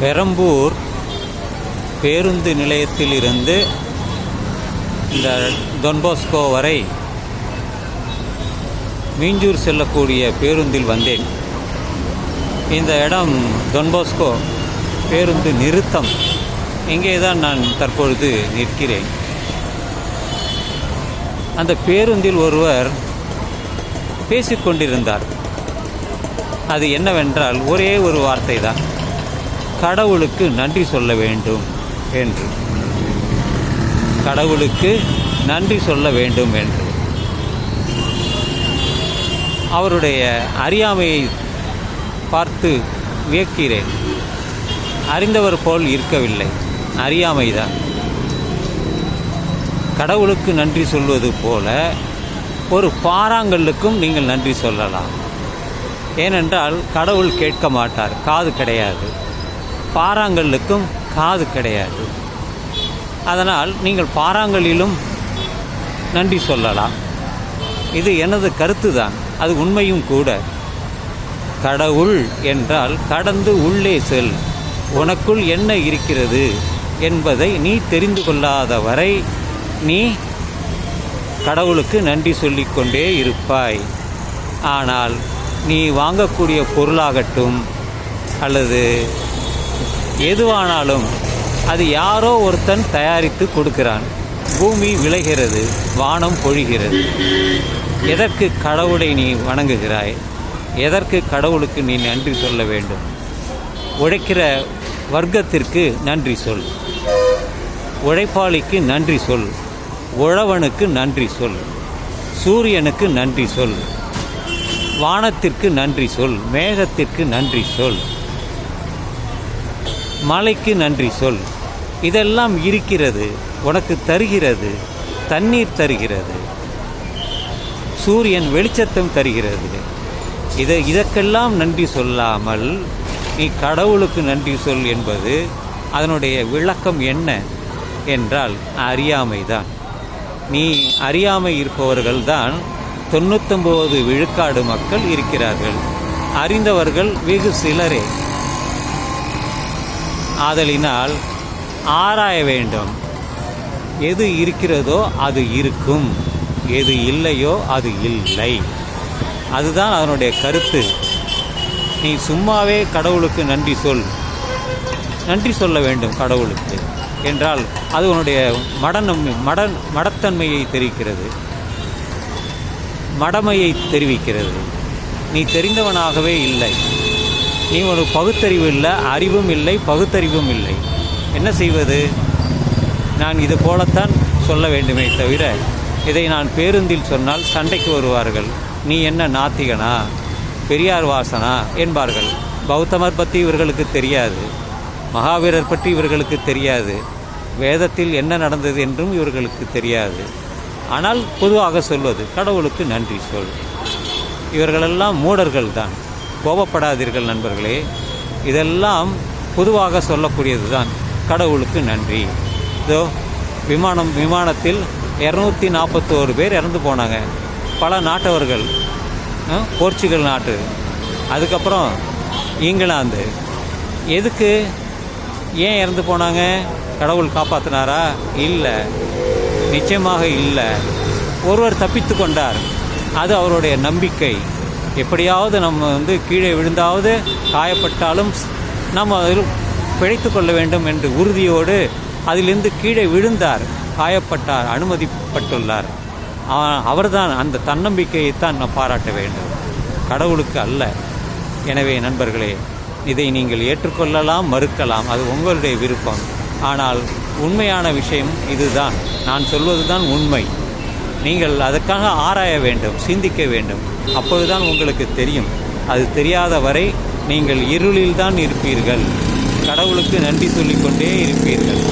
பெரம்பூர் பேருந்து நிலையத்தில் இருந்து இந்த டொன்போஸ்கோ வரை மீஞ்சூர் செல்லக்கூடிய பேருந்தில் வந்தேன். இந்த இடம் டொன்போஸ்கோ பேருந்து நிறுத்தம். இங்கே தான் நான் தற்பொழுது நிற்கிறேன். அந்த பேருந்தில் ஒருவர் பேசிக்கொண்டிருந்தார். அது என்னவென்றால் ஒரே ஒரு வார்த்தை தான் கடவுளுக்கு நன்றி சொல்ல வேண்டும் என்று. கடவுளுக்கு நன்றி சொல்ல வேண்டும் என்று. அவருடைய அறியாமையை பார்த்து வியக்கிறேன். அறிந்தவர் போல் இருக்கவில்லை. அறியாமைதான். கடவுளுக்கு நன்றி சொல்வது போல ஒரு பாறாங்கல்லுக்கும் நீங்கள் நன்றி சொல்லலாம். ஏனென்றால் கடவுள் கேட்க மாட்டார். காது கிடையாது. பாறாங்கல்லுக்கும் காது கிடையாது. அதனால் நீங்கள் பாறாங்கல்லிலும் நன்றி சொல்லலாம். இது எனது கருத்து தான் அது உண்மையும் கூட. கடவுள் என்றால் கடந்து உள்ளே செல். உனக்குள் என்ன இருக்கிறது என்பதை நீ தெரிந்து கொள்ளாத வரை நீ கடவுளுக்கு நன்றி சொல்லிக்கொண்டே இருப்பாய். ஆனால் நீ வாங்கக்கூடிய பொருளாகட்டும் அல்லது எதுவானாலும் அது யாரோ ஒருத்தன் தயாரித்து கொடுக்கிறான். பூமி விளைகிறது வானம் பொழிகிறது. எதற்கு கடவுளை நீ வணங்குகிறாய்? எதற்கு கடவுளுக்கு நீ நன்றி சொல்ல வேண்டும்? உழைக்கிற வர்க்கத்திற்கு நன்றி சொல். உழைப்பாளிக்கு நன்றி சொல். உழவனுக்கு நன்றி சொல். சூரியனுக்கு நன்றி சொல். வானத்திற்கு நன்றி சொல். மேகத்திற்கு நன்றி சொல். மலைக்கு நன்றி சொல். இதெல்லாம் இருக்கிறது உனக்கு தருகிறது தண்ணீர் தருகிறது. சூரியன் வெளிச்சத்தம் தருகிறது. இதை இதற்கெல்லாம் நன்றி சொல்லாமல் நீ கடவுளுக்கு நன்றி சொல் என்பது அதனுடைய விளக்கம் என்ன என்றால் அறியாமைதான். நீ அறியாமை இருப்பவர்கள்தான் தொண்ணூத்தொம்பது விழுக்காடு மக்கள் இருக்கிறார்கள். அறிந்தவர்கள் வெகு சிலரே. ஆதலினால் ஆராய வேண்டும். எது இருக்கிறதோ அது இருக்கும். எது இல்லையோ அது இல்லை. அதுதான் அதனுடைய கருத்து. நீ சும்மாவே கடவுளுக்கு நன்றி சொல். நன்றி சொல்ல வேண்டும் கடவுளுக்கு. என்றால் அது உன்னுடைய மடனம் மட மடத்தன்மையை தெரிவிக்கிறது. மடமையை தெரிவிக்கிறது. நீ தெரிந்தவனாகவே இல்லை. நீ ஒரு பகுத்தறிவு இல்லை அறிவும் இல்லை பகுத்தறிவும் இல்லை. என்ன செய்வது? நான் இது போலத்தான் சொல்ல வேண்டுமே தவிர இதை நான் பேருந்தில் சொன்னால் சண்டைக்கு வருவார்கள். நீ என்ன நாத்திகனா? பெரியார் வாசனா? என்பார்கள். பௌத்தமர் பற்றி இவர்களுக்கு தெரியாது. மகாவீரர் பற்றி இவர்களுக்கு தெரியாது. வேதத்தில் என்ன நடந்தது என்றும் இவர்களுக்கு தெரியாது. ஆனால் பொதுவாக சொல்வது கடவுளுக்கு நன்றி சொல். இவர்களெல்லாம் மூடர்கள் தான் கோபப்படாதீர்கள் நண்பர்களே. இதெல்லாம் பொதுவாக சொல்லக்கூடியது தான் கடவுளுக்கு நன்றி. இதோ விமானம் விமானத்தில் இரநூத்தி நாற்பத்தோரு பேர் இறந்து போனாங்க. பல நாட்டவர்கள் போர்ச்சுகல் நாட்டு. அதுக்கப்புறம் இங்கிலாந்து. எதுக்கு? ஏன் இறந்து போனாங்க? கடவுள் காப்பாற்றினாரா இல்லை. நிச்சயமாக இல்லை. ஒருவர் தப்பித்து கொண்டார். அது அவருடைய நம்பிக்கை. எப்படியாவது நம்ம வந்து கீழே விழுந்தாவது காயப்பட்டாலும் நம்ம அதில் பிழைத்து கொள்ள வேண்டும் என்று உறுதியோடு அதிலிருந்து கீழே விழுந்தார் காயப்பட்டார் அனுமதிப்பட்டுள்ளார். அவர்தான் அந்த தன்னம்பிக்கையைத்தான் நான் பாராட்ட வேண்டும். கடவுளுக்கு அல்ல. எனவே நண்பர்களே இதை நீங்கள் ஏற்றுக்கொள்ளலாம் மறுக்கலாம். அது உங்களுடைய விருப்பம். ஆனால் உண்மையான விஷயம் இதுதான். நான் சொல்வதுதான் உண்மை. நீங்கள் அதற்காக ஆராய வேண்டும் சிந்திக்க வேண்டும். அப்பொழுதுதான் உங்களுக்கு தெரியும். அது தெரியாத வரை நீங்கள் இருளில்தான் இருப்பீர்கள். கடவுளுக்கு நன்றி சொல்லிக்கொண்டே இருப்பீர்கள்.